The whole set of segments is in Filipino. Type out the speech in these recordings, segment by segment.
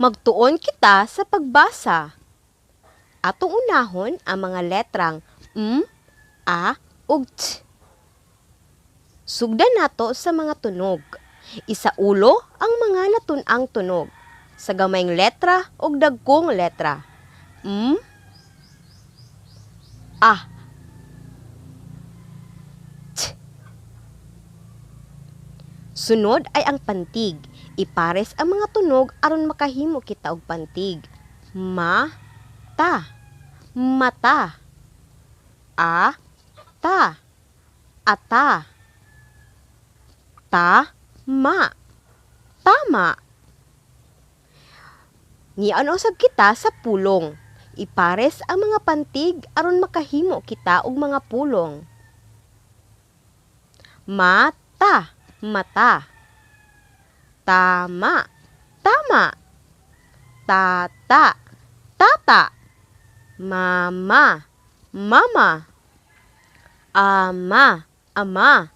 Magtuon kita sa pagbasa. Atong unahon ang mga letrang m, a, ug t. Sugdan nato sa mga tunog. Isa ulo ang mga natun-ang tunog. Sa gamayng letra ug dagkong letra. M, a, t. Sunod ay ang pantig. Ipares ang mga tunog aron makahimo kita og pantig. Ma, ta, mata, a, ta, ata, ta, ma, tama. Nian usab kita sa pulong. Ipares ang mga pantig aron makahimo kita og mga pulong. Mata, mata. Tama, tama. Tata, tata. Mama, mama. Ama, ama.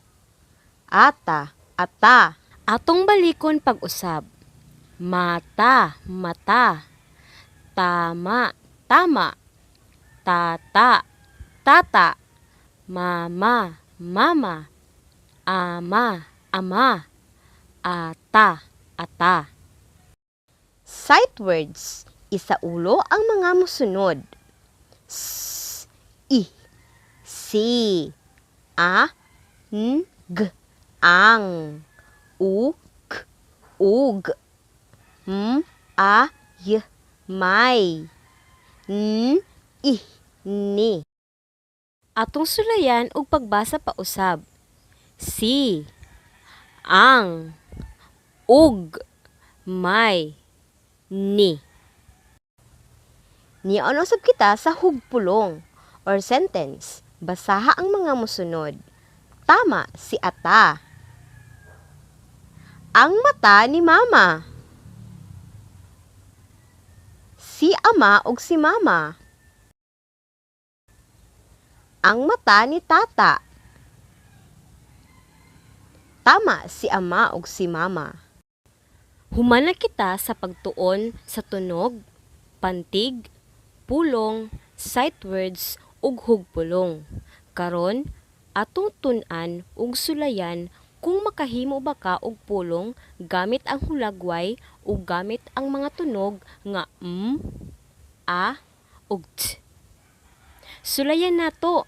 Ata, ata. Atong balikon pag-usab. Mata, mata. Tama, tama. Tata, tata. Mama, mama. Ama, ama. Ata, ata. Sight words. Isa ulo ang mga musunod. S, i, si, a, n, g, ang, u, k, ug, m, a, y, may, n, i, ni. Atong sulayan og pagbasa pa usab. Si, ang, ug, may, ni. Niyon usab kita sa hugpulong or sentence. Basaha ang mga musunod. Tama si ata. Ang mata ni mama. Si ama ug si mama. Ang mata ni tata. Tama si ama ug si mama. Humana kita sa pagtuon sa tunog, pantig, pulong, sight words ug hugpulong. Karon atong tun-an ug sulayan kung makahimo ba ka og pulong gamit ang hulagway ug gamit ang mga tunog nga m, a ug t. Sulayan nato